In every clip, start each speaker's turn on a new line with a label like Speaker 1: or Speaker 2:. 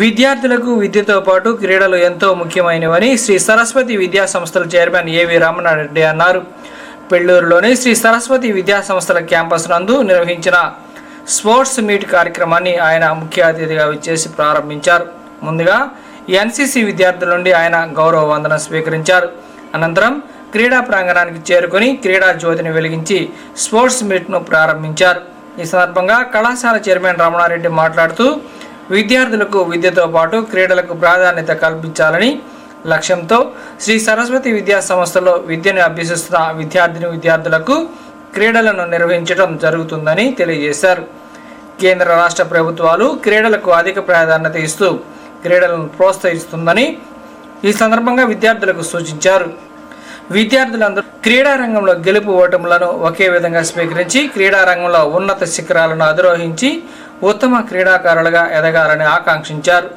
Speaker 1: విద్యార్థులకు విద్యతో పాటు క్రీడలు ఎంతో ముఖ్యమైనవని శ్రీ సరస్వతి విద్యా సంస్థల చైర్మన్ ఏవి రామనారెడ్డి అన్నారు. పెళ్ళూరులోని శ్రీ సరస్వతి విద్యా సంస్థల క్యాంపస్ నందు నిర్వహించిన స్పోర్ట్స్ మీట్ కార్యక్రమాన్ని ఆయన ముఖ్య అతిథిగా విచ్చేసి ప్రారంభించారు. ముందుగా ఎన్సీసీ విద్యార్థుల నుండి ఆయన గౌరవ వందనం స్వీకరించారు. అనంతరం క్రీడా ప్రాంగణానికి చేరుకొని క్రీడా జ్యోతిని వెలిగించి స్పోర్ట్స్ మీట్ను ప్రారంభించారు. ఈ సందర్భంగా కళాశాల చైర్మన్ రమణారెడ్డి మాట్లాడుతూ విద్యార్థులకు విద్యతో పాటు క్రీడలకు ప్రాధాన్యత కల్పించాలని లక్ష్యంతో శ్రీ సరస్వతి విద్యా సంస్థలో విద్యను అభ్యసిస్తున్న విద్యార్థిని విద్యార్థులకు క్రీడలను నిర్వహించడం జరుగుతుందని తెలియజేశారు. కేంద్ర రాష్ట్ర ప్రభుత్వాలు క్రీడలకు అధిక ప్రాధాన్యత ఇస్తూ క్రీడలను ప్రోత్సహిస్తుందని ఈ సందర్భంగా విద్యార్థులకు సూచించారు. విద్యార్థులందరూ క్రీడారంగంలో గెలుపు ఓటములను ఒకే విధంగా స్వీకరించి క్రీడారంగంలో ఉన్నత శిఖరాలను అధిరోహించి ఉత్తమ క్రీడాకారులుగా ఎదగాలని ఆకాంక్షించారు.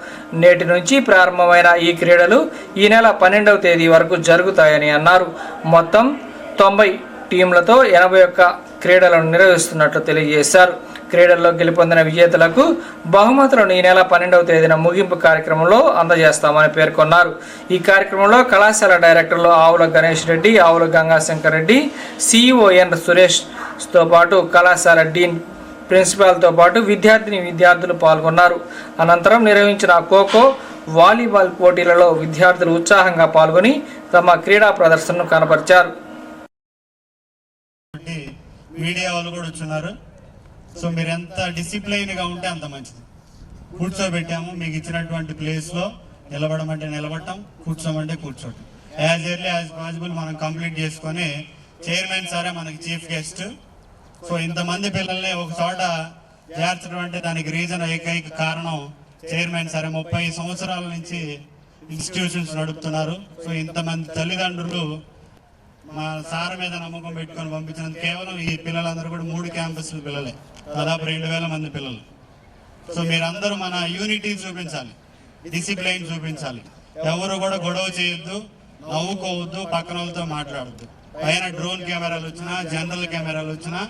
Speaker 1: నేటి నుంచి ప్రారంభమైన ఈ క్రీడలు ఈ నెల పన్నెండవ తేదీ వరకు జరుగుతాయని అన్నారు. మొత్తం తొంభై టీంలతో ఎనభై ఒక్క క్రీడలను నిర్వహిస్తున్నట్లు తెలియజేశారు. క్రీడల్లో గెలుపొందిన విజేతలకు బహుమతులను ఈ నెల పన్నెండవ తేదీన ముగింపు కార్యక్రమంలో అందజేస్తామని పేర్కొన్నారు. ఈ కార్యక్రమంలో కళాశాల డైరెక్టర్లు ఆవుల గణేష్ రెడ్డి ఆవుల గంగాశంకర్ రెడ్డి సిఇఓ ఎన్ సురేష్తో పాటు కళాశాల డీన్ ప్రిన్సిపాల్తో పాటు విద్యార్థిని విద్యార్థులు పాల్గొన్నారు. అనంతరం నిర్వహించిన ఖోఖో వాలీబాల్ పోటీలలో విద్యార్థులు ఉత్సాహంగా పాల్గొని తమ క్రీడా ప్రదర్శనను కనపరిచారు.
Speaker 2: మీడియా వాళ్ళు కూడా వచ్చున్నారు. సో మీరు ఎంత డిసిప్లైన్గా ఉంటే అంత మంచిది. కూర్చోబెట్టాము మీకు ఇచ్చినటువంటి ప్లేస్లో నిలబడమంటే నిలబడటం కూర్చోమంటే కూర్చోటం. యాజ్ ఎర్లీ యాజ్ పాసిబుల్ మనం కంప్లీట్ చేసుకొని చైర్మన్ సారే మనకి చీఫ్ గెస్ట్ సో ఇంతమంది పిల్లల్ని ఒక చోట చేర్చడం దానికి రీజన్ ఏకైక కారణం చైర్మన్ సరే. ముప్పై సంవత్సరాల నుంచి ఇన్స్టిట్యూషన్స్ నడుపుతున్నారు. సో ఇంతమంది తల్లిదండ్రులు మా సార్ మీద నమ్మకం పెట్టుకొని పంపించినందుకు కేవలం ఈ పిల్లలందరూ కూడా మూడు క్యాంపస్ల పిల్లలే. దాదాపు రెండు వేల మంది పిల్లలు. సో మీరందరూ మన యూనిటీ చూపించాలి. డిసిప్లైన్ చూపించాలి. ఎవరు కూడా గొడవ చేయొద్దు నవ్వుకోవద్దు పక్కన వాళ్ళతో మాట్లాడద్దు. పైన డ్రోన్ కెమెరాలు వచ్చినా జనరల్ కెమెరాలు వచ్చినా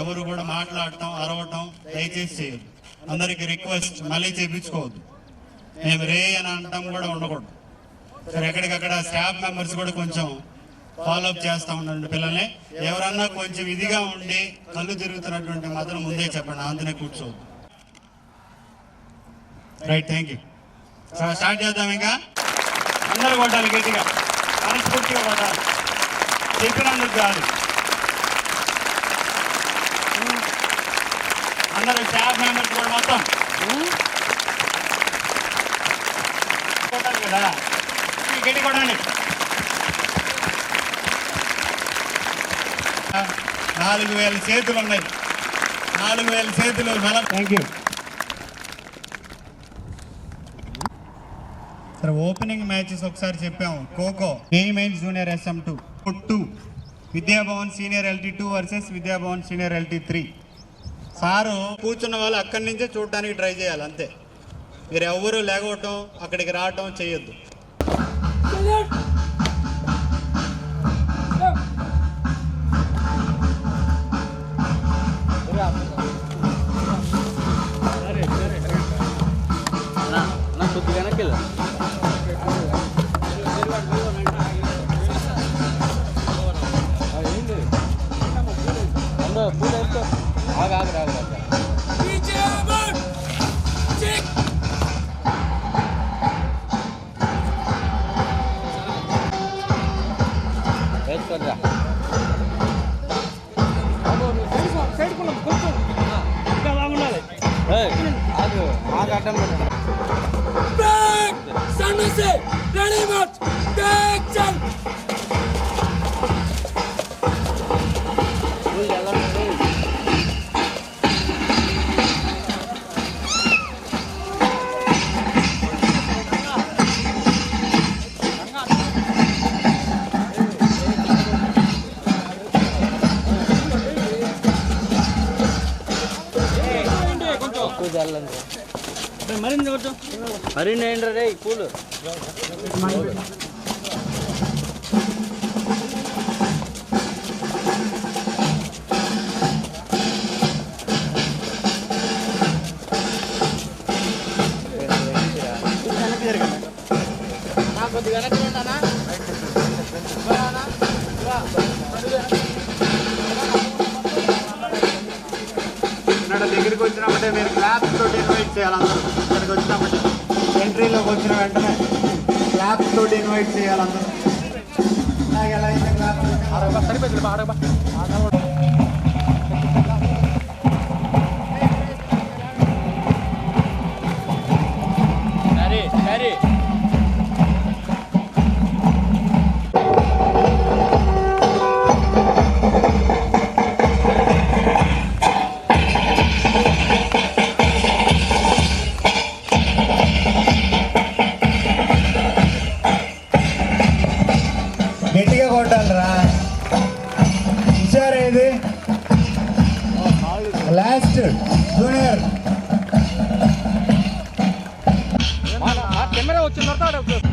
Speaker 2: ఎవరు కూడా మాట్లాడటం అరవటం దయచేసి చేయదు అందరికి రిక్వెస్ట్ మళ్ళీ చేయించుకోవద్దు మేము రే అని అనటం కూడా ఉండకూడదు. సరే ఎక్కడికక్కడ స్టాఫ్ మెంబర్స్ కూడా కొంచెం ఫాలోఅప్ చేస్తూ ఉండండి పిల్లల్ని. ఎవరన్నా కొంచెం ఇదిగా ఉండి కళ్ళు తిరుగుతున్నటువంటి మాత్రం ముందే చెప్పండి అందునే కూర్చోవద్దు. రైట్ థ్యాంక్ యూ స్టార్ట్ చేద్దాం ఇంకా. అందరూ కొట్టాలి గట్టిగా. మనస్ఫూర్తిగా కొట్టాలి. చెప్పినందుకు కాదు అందరూ స్టాఫ్ మెంబర్స్ కూడా మొత్తం. కొట్టాలి కదా? గట్టి కొట్టండి. నాలుగు వేల చేతులు ఉన్నాయి. నాలుగు వేల చేతులు థ్యాంక్ యూ సరే ఓపెనింగ్ మ్యాచెస్ ఒకసారి చెప్పాము. Kho kho A mains junior SM two two Vidyabhavan senior LT two versus Vidyabhavan senior LT three sir కూర్చున్న వాళ్ళు అక్కడి నుంచే చూడటానికి ట్రై చేయాలి అంతే. మీరు ఎవ్వరూ లేకపోవటం అక్కడికి రావటం చేయొద్దు.
Speaker 3: చల్లండి మరిన్ని మరిన్ని ఏంట్రా రే పూలు
Speaker 2: దగ్గరికి వచ్చినప్పుడే మీరు క్లాప్ తోటి ఇన్వైట్ చేయాలి అందరూ. ఇక్కడికి వచ్చినప్పుడు. ఎంట్రీలోకి వచ్చిన వెంటనే క్లాప్ తోటి ఇన్వైట్ చేయాలి అందరూ. ఎలా అయితే క్లాప్ సరిపోయింది
Speaker 3: కెమెరా వచ్చిన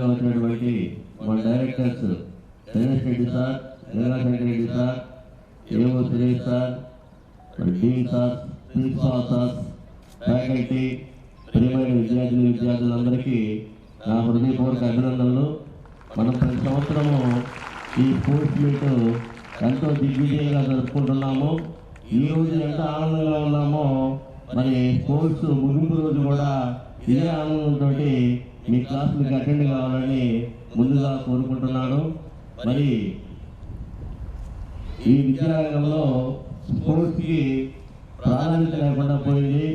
Speaker 4: ముఖ్య వచ్చినటువంటి మన directors Dinesh Reddy sir Leelashankar Reddy sir AO Suresh sir dean sir principal sir faculty ప్రియమైన విద్యార్థులు విద్యార్థులందరికీ నా హృదయపూర్వక అభినందనలు. మనం ప్రతి సంవత్సరము ఈ స్పోర్ట్స్ మీట్ ఎంతో దిగ్విజయంగా జరుపుకుంటున్నాము. ఈ రోజు ఎంత ఆనందంగా ఉన్నామో మరి స్పోర్ట్స్ ముగింపు రోజు కూడా ఇదే ఆనందంతో మీ క్లాసులకు అటెండ్ కావాలని ముందుగా కోరుకుంటున్నాను. మరి ఈ విద్యారంగంలో స్పోర్ట్స్కి ప్రాధాన్యత లేకుండా పోయింది.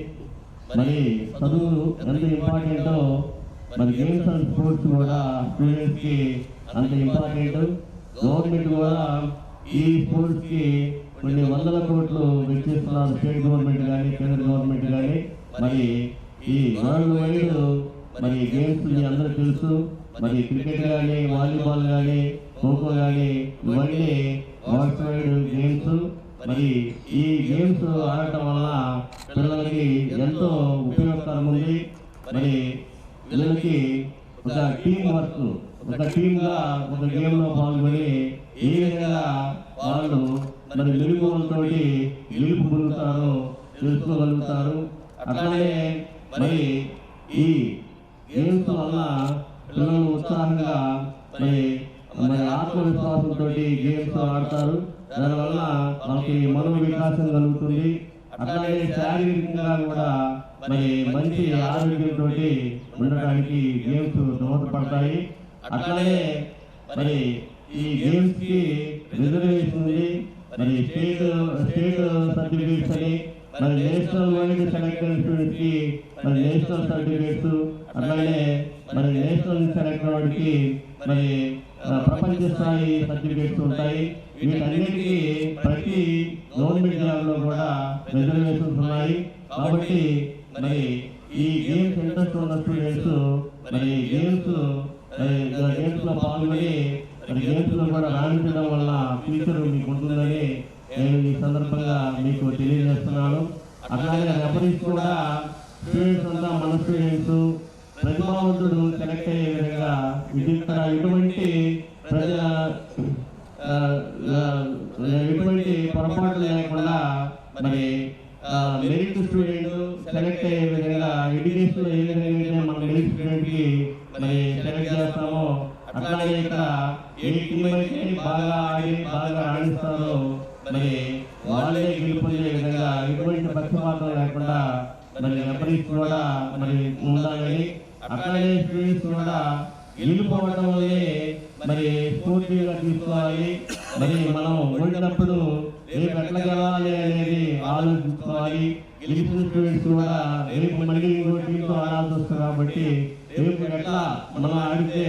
Speaker 4: మరి చదువు ఎంత ఇంపార్టెంటో మరి గేమ్స్ అండ్ స్పోర్ట్స్ కూడా స్టూడెంట్స్కి అంత ఇంపార్టెంట్. గవర్నమెంట్ కూడా ఈ స్పోర్ట్స్కి కొన్ని వందల కోట్లు వెచ్చిస్తున్నారు. స్టేట్ గవర్నమెంట్ కానీ కేంద్ర గవర్నమెంట్ కానీ మరి ఈ వరల్డ్ వైడ్ మరి గేమ్స్ మీ అందరూ తెలుసు. మరి క్రికెట్ కానీ వాలీబాల్ కానీ ఖోఖో కానీ ఇవన్నీ వరల్డ్ గేమ్స్. మరి ఈ గేమ్స్ ఆడటం వల్ల పిల్లలకి ఎంతో ఉపయోగకరం ఉంది. మరి పిల్లలకి ఒక టీం వర్క్ ఒక టీంగా ఒక గేమ్లో పాల్గొని ఏ విధంగా వాళ్ళు మరి మెరుగులతో గెలుపు పొందుతారో తెలుసుకోగలుగుతారు. అట్లానే మరి ఈ గేమ్స్ వల్ల పిల్లలు ఉత్సాహంగా మరి మరి ఆత్మవిశ్వాసంతో గేమ్స్ ఆడతారు. దానివల్ల మనకి మనో వికాసం కలుగుతుంది. అట్లాగే శారీరకంగా కూడా మరి మంచి ఆరోగ్యంతో ఉండడానికి గేమ్స్ దోహదపడతాయి. అట్లానే మరి ఈ గేమ్స్కి రిజర్వేషన్ ఉంది. మరి స్టేట్ స్టేట్ సర్టిఫికేట్స్ అని మరి నేషనల్ వైడ్ సెలెక్టెడ్ స్టూడెంట్స్కి మరి నేషనల్ సర్టిఫికేట్స్ అట్లానే మరి నేషనల్ సెలెక్టెడ్ వాడికి మరి ప్రపంచ స్థాయి సర్టిఫికేట్స్ ఉంటాయి. వీటన్నిటికీ ప్రతి గవర్నమెంట్ జాబ్లో కూడా రిజర్వేషన్స్ ఉన్నాయి. కాబట్టి మరి ఈ గేమ్స్ ఇంట్రెస్ట్ ఉన్న స్టూడెంట్స్ మరి గేమ్స్ గేమ్స్లో పాల్గొని మరి గేమ్స్లో కూడా రాణించడం వల్ల ఫ్యూచర్ మీకు ఉంటుందని నేను ఈ సందర్భంగా మీకు తెలియజేస్తున్నాను. అట్లాగే రెఫరీస్ కూడా స్టూడెంట్స్ అంతా మన స్టూడెంట్స్ ప్రతిభావంతుడు కనెక్ట్ అయ్యే విధంగా విద్యుత్తర ఎటువంటి ప్రజల ఎటువంటి పొరపాటు లేకుండా మరి మెరిట్ స్టూడెంట్ సెలెక్ట్ అయ్యే విధంగా ఎడ్యుకేషన్ ఏ విధంగా మన మెరిట్ స్టూడెంట్కి మరి సెలెక్ట్ చేస్తామో అట్లాగే ఇక్కడ ఏ టీం అయితే బాగా ఆడి బాగా ఆడిస్తారో మరి వాళ్ళే గెలుపు విధంగా ఎటువంటి పక్షపాతం లేకుండా మరి రెఫరీస్ కూడా మరి కూడా వెళ్ళిపోవడం వల్లే మరి పూర్తిగా తీసుకోవాలి. మరి మనం ఓడినప్పుడు రేపు ఎట్లా గెలవాలి అనేది ఆలోచించుకోవాలి. గెలిచిన స్టూడెంట్స్ కూడా రేపు మళ్ళీ ఇంకో టీంతో ఆడాల్సి వస్తుంది కాబట్టి రేపు ఎట్లా మనం ఆడితే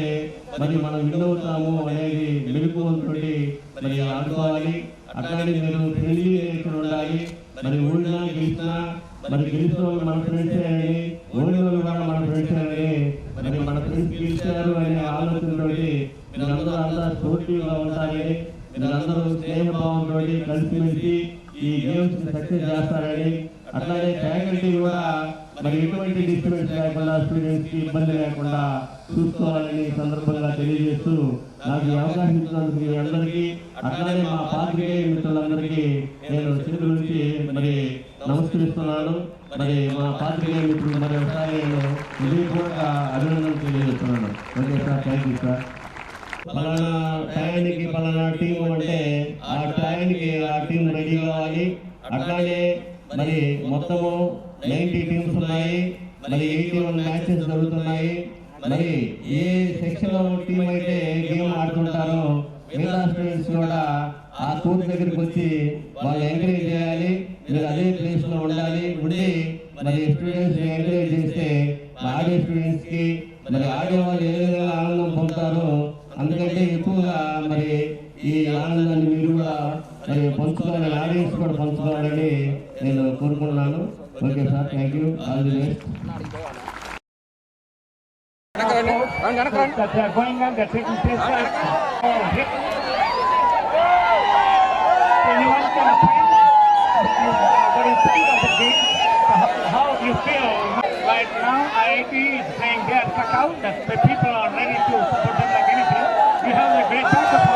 Speaker 4: మరి మనం విన్ అవుతాము అనేది మెలుకువతోటి మరి ఆడుకోవాలి. అట్లానే మీరు ఫ్రెండ్లీ నేచర్ ఉండాలి. మరి ఓడినా గెలిచినా మరి గెలిచిన వాళ్ళు మన ఫ్రెండ్స్ అని ఓడిన వాళ్ళు కూడా మన ఫ్రెండ్స్ అని మరి మన ఫ్రెండ్స్ గెలిచారు అనే ఆలోచనతో మీరందరూ అంతా స్పోర్టివ్గా ఉండాలని మీరందరూ స్నేహభావంతో కలిసిమెలిసి ఈ గేమ్స్ సక్సెస్ చేస్తారని. అట్లాగే ఫ్యాకల్టీ కూడా మరి ఎటువంటి డిస్టర్బెన్స్ లేకుండా స్టూడెంట్స్కి ఇబ్బంది లేకుండా చూసుకోవాలని సందర్భంగా తెలియజేస్తూ నాకు అవకాశం ఇచ్చినందుకు మీ అందరికీ అట్లాగే మా పాత్రికేయ మిత్రులందరికీ నేను చిన్న నుంచి మరి నమస్కరిస్తున్నాను. మరి మా పాత్రికేయ మిత్రులు మరి ఒకసారి హృదయపూర్వక అభినందనలు తెలియజేస్తున్నాను. Okay sir thank you sir పలానా టయానికి పలానా టీం అంటే ఆ టయానికి ఆ టీం రెడీ కావాలి. అట్లానే మరి మొత్తము నైన్టీ టీమ్స్ ఉన్నాయి. మరి ఎయిటీ వన్ మ్యాచెస్ జరుగుతున్నాయి. మరి ఏ సెక్షన్లో టీం అయితే గేమ్ ఆడుతుంటారో మిగతా స్టూడెంట్స్ కూడా ఆ కోర్ట్ దగ్గరికి వచ్చి వాళ్ళు ఎంకరేజ్ చేయాలి మీరు అదే ప్లేస్లో ఉండాలి ఉండి మరి స్టూడెంట్స్ ఎంకరేజ్ చేస్తే ఆడే స్టూడెంట్స్కి మరి ఆడే వాళ్ళు ఏ విధంగా ఆనందం పొందుతారో అందుకంటే ఎక్కువగా మరి ఈ ఆనందాన్ని మీరు కూడా మరి పంచుకోవాలని ఆడియన్స్ కూడా పంచుకోవాలని నేను కోరుకుంటున్నాను. Okay sir thank you all the best
Speaker 5: going on, they're taking place Oh, can? What do you the you feel? Right now, the people are ready to support them like anything. You have a great backup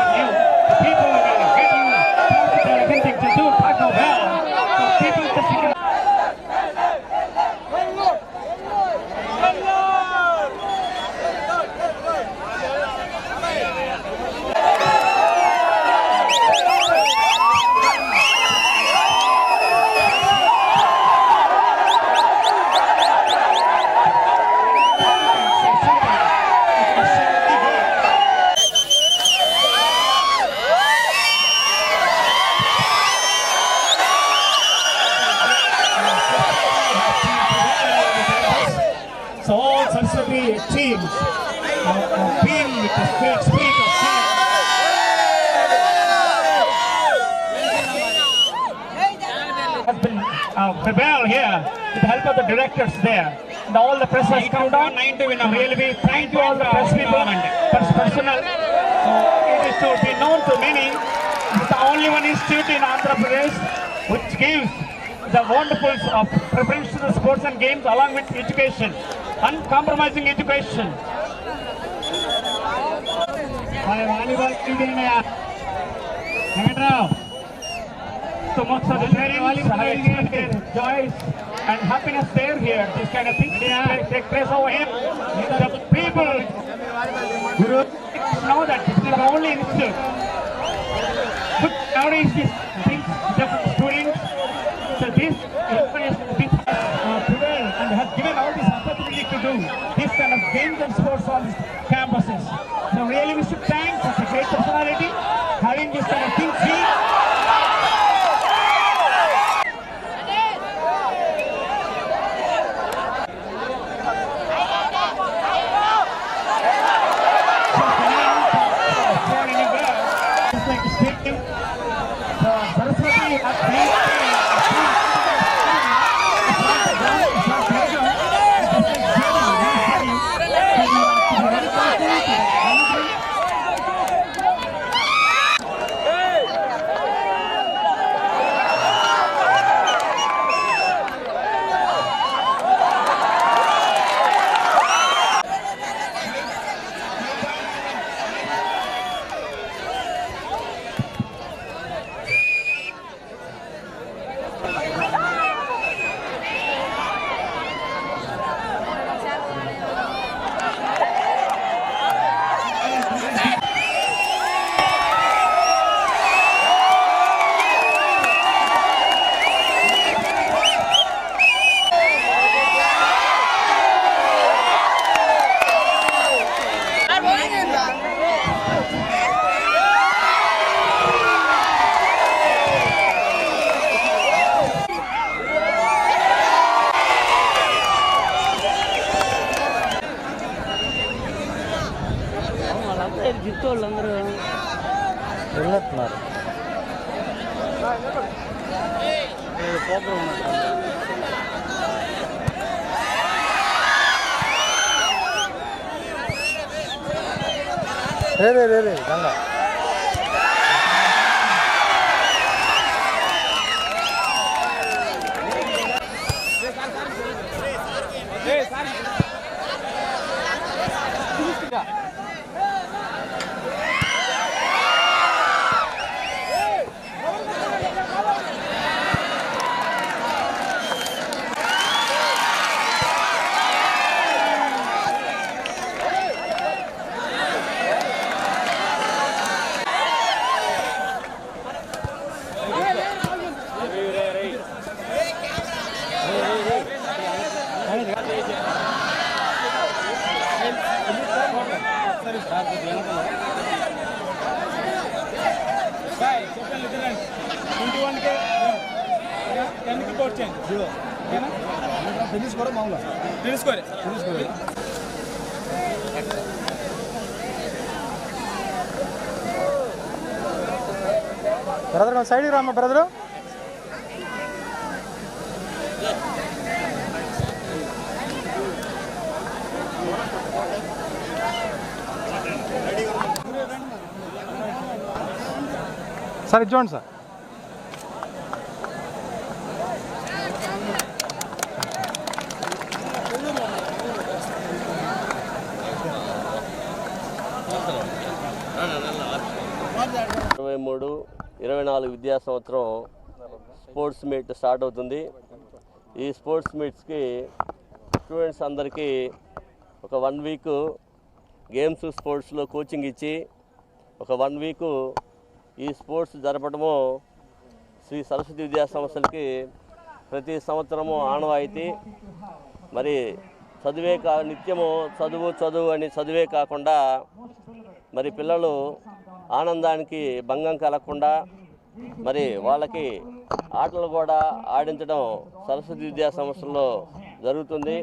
Speaker 5: all the press people, press personnel. So uh, it is to be known to many. It's the only one institute in Andhra Pradesh which gives the wonderful of preference to the sports and games along with education, uncompromising education. My volleyball team, Venkatarav. So most of the parents have joys and happiness there here. This kind of things take, take place over here. People Guru know that this the only institute. But nowadays these things, the students, so this is this uh, prevailed and has given all this opportunity to do this kind of games and sports on these 레레레레
Speaker 6: 장가
Speaker 7: 네,
Speaker 6: 사 리.
Speaker 7: రే రే రే రే Ganga brother కొంచెం సైడ్కి రామ్మా brother. Sir ఇది చూడండి sir.
Speaker 4: ఇరవై మూడు ఇరవై నాలుగు విద్యా సంవత్సరం స్పోర్ట్స్ మీట్ స్టార్ట్ అవుతుంది. ఈ స్పోర్ట్స్ మీట్స్కి స్టూడెంట్స్ అందరికీ ఒక వన్ వీక్ గేమ్స్ స్పోర్ట్స్లో కోచింగ్ ఇచ్చి ఒక వన్ వీకు ఈ స్పోర్ట్స్ జరపడము శ్రీ సరస్వతి విద్యా సంస్థలకి ప్రతి సంవత్సరము ఆనవాయితీ. మరి చదువే కా నిత్యము చదువు చదువు అని చదువే కాకుండా మరి పిల్లలు ఆనందానికి భంగం కలగకుండా మరి వాళ్ళకి ఆటలు కూడా ఆడించడం సరస్వతి విద్యా సంస్థల్లో జరుగుతుంది.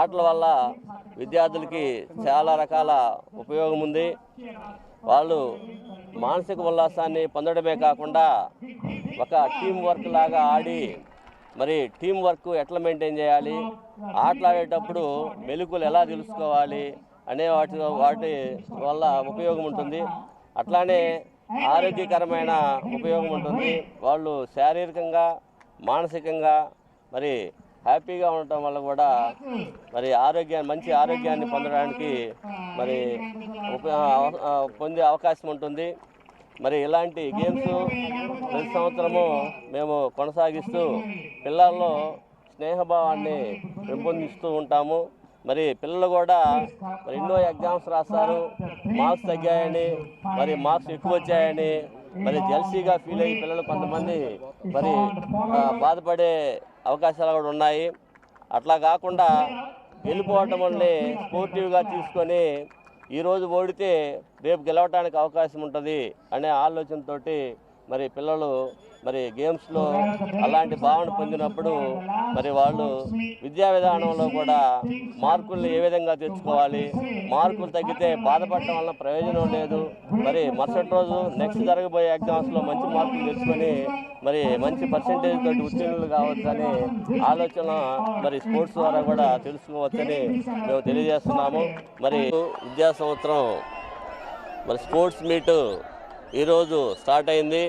Speaker 4: ఆటల వల్ల విద్యార్థులకి చాలా రకాల ఉపయోగం ఉంది. వాళ్ళు మానసిక ఉల్లాసాన్ని పొందడమే కాకుండా ఒక టీం వర్క్ లాగా ఆడి మరి టీం వర్క్ ఎట్లా మెయింటైన్ చేయాలి? ఆటలాడేటప్పుడు మెలుకులు ఎలా తెలుసుకోవాలి అనే వాటి వాటి వల్ల ఉపయోగం ఉంటుంది. అట్లానే ఆరోగ్యకరమైన ఉపయోగం ఉంటుంది. వాళ్ళు శారీరకంగా మానసికంగా మరి హ్యాపీగా ఉండటం వల్ల కూడా మరి ఆరోగ్యాన్ని మంచి ఆరోగ్యాన్ని పొందడానికి మరి ఉప- పొందే అవకాశం ఉంటుంది. మరి ఇలాంటి గేమ్స్ ప్రతి సంవత్సరము మేము కొనసాగిస్తూ పిల్లల్లో స్నేహభావాన్ని పెంపొందిస్తూ ఉంటాము. మరి పిల్లలు కూడా మరి ఎన్నో ఎగ్జామ్స్ రాస్తారు. మార్క్స్ తగ్గాయని మరి మార్క్స్ ఎక్కువ వచ్చాయని మరి జెల్సీగా ఫీల్ అయ్యి పిల్లలు కొంతమంది మరి బాధపడే అవకాశాలు కూడా ఉన్నాయి. అట్లా కాకుండా వెళ్ళిపోవటం వల్లే స్పోర్టివ్గా తీసుకొని ఈరోజు ఓడితే రేపు గెలవడానికి అవకాశం ఉంటుంది అనే ఆలోచనతోటి మరి పిల్లలు మరి గేమ్స్లో అలాంటి భావన పొందినప్పుడు మరి వాళ్ళు విద్యా విధానంలో కూడా మార్కుల్ని ఏ విధంగా తెచ్చుకోవాలి? మార్కులు తగ్గితే బాధపడటం వల్ల ప్రయోజనం లేదు. మరి మరుసటి రోజు నెక్స్ట్ జరగబోయే ఎగ్జామ్స్లో మంచి మార్కులు తెచ్చుకొని మరి మంచి పర్సంటేజ్ తోటి ఉత్తీర్ణులు కావచ్చని ఆలోచన మరి స్పోర్ట్స్ ద్వారా కూడా తెలుసుకోవచ్చని మేము తెలియజేస్తున్నాము. మరి విద్యా సంవత్సరం మరి స్పోర్ట్స్ మీట్ ఈరోజు స్టార్ట్ అయింది.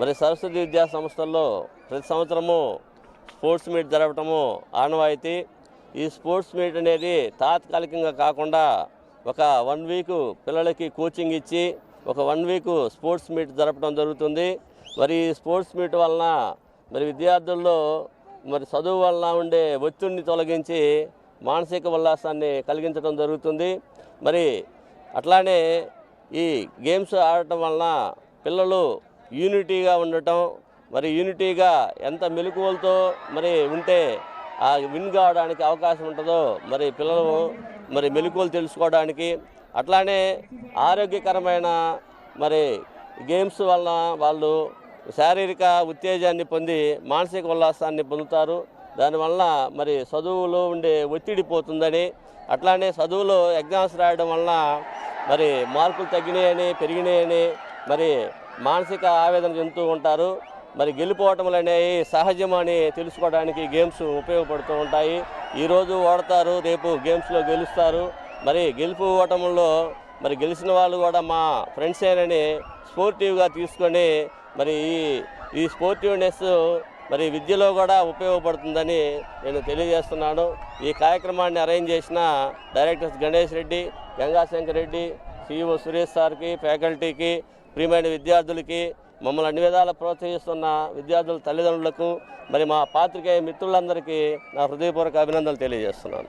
Speaker 4: మరి సరస్వతి విద్యా సంస్థల్లో ప్రతి సంవత్సరము స్పోర్ట్స్ మీట్ జరపటము ఆనవాయితీ. ఈ స్పోర్ట్స్ మీట్ అనేది తాత్కాలికంగా కాకుండా ఒక వన్ వీక్ పిల్లలకి కోచింగ్ ఇచ్చి ఒక వన్ వీక్ స్పోర్ట్స్ మీట్ జరపడం జరుగుతుంది. మరి స్పోర్ట్స్ మీట్ వలన మరి విద్యార్థుల్లో మరి చదువు వలన ఉండే ఒత్తిడిని తొలగించి మానసిక ఉల్లాసాన్ని కలిగించడం జరుగుతుంది. మరి అట్లానే ఈ గేమ్స్ ఆడటం వలన పిల్లలు యూనిటీగా ఉండటం మరి యూనిటీగా ఎంత మెలకువలతో మరి ఉంటే ఆ విన్ కావడానికి అవకాశం ఉంటుందో మరి పిల్లలు మరి మెలకువలు తెలుసుకోవడానికి అట్లానే ఆరోగ్యకరమైన మరి గేమ్స్ వలన వాళ్ళు శారీరక ఉత్తేజాన్ని పొంది మానసిక ఉల్లాసాన్ని పొందుతారు. దానివల్ల మరి చదువులో ఉండే ఒత్తిడి పోతుందని అట్లానే చదువులో ఎగ్జామ్స్ రాయడం వలన మరి మార్కులు తగ్గినాయని పెరిగినాయని మరి మానసిక ఆవేదన చెందుతూ ఉంటారు. మరి గెలుపోవటములు అనేవి సహజమని తెలుసుకోవడానికి గేమ్స్ ఉపయోగపడుతూ ఉంటాయి. ఈరోజు ఓడతారు రేపు గేమ్స్లో గెలుస్తారు. మరి గెలుపు ఓటముల్లో మరి గెలిచిన వాళ్ళు కూడా మా ఫ్రెండ్సేనని స్పోర్టివ్గా తీసుకొని మరి ఈ ఈ స్పోర్టివ్నెస్ మరి విద్యలో కూడా ఉపయోగపడుతుందని నేను తెలియజేస్తున్నాను. ఈ కార్యక్రమాన్ని అరేంజ్ చేసిన డైరెక్టర్స్ గణేష్ రెడ్డి గంగాశంకర్ రెడ్డి సిఇఓ సురేష్ సార్కి ఫ్యాకల్టీకి ప్రియమైన విద్యార్థులకి మమ్మల్ని అన్ని విధాలు ప్రోత్సహిస్తున్న విద్యార్థుల తల్లిదండ్రులకు మరి మా పాత్రికేయ మిత్రులందరికీ నా హృదయపూర్వక అభినందనలు తెలియజేస్తున్నాను.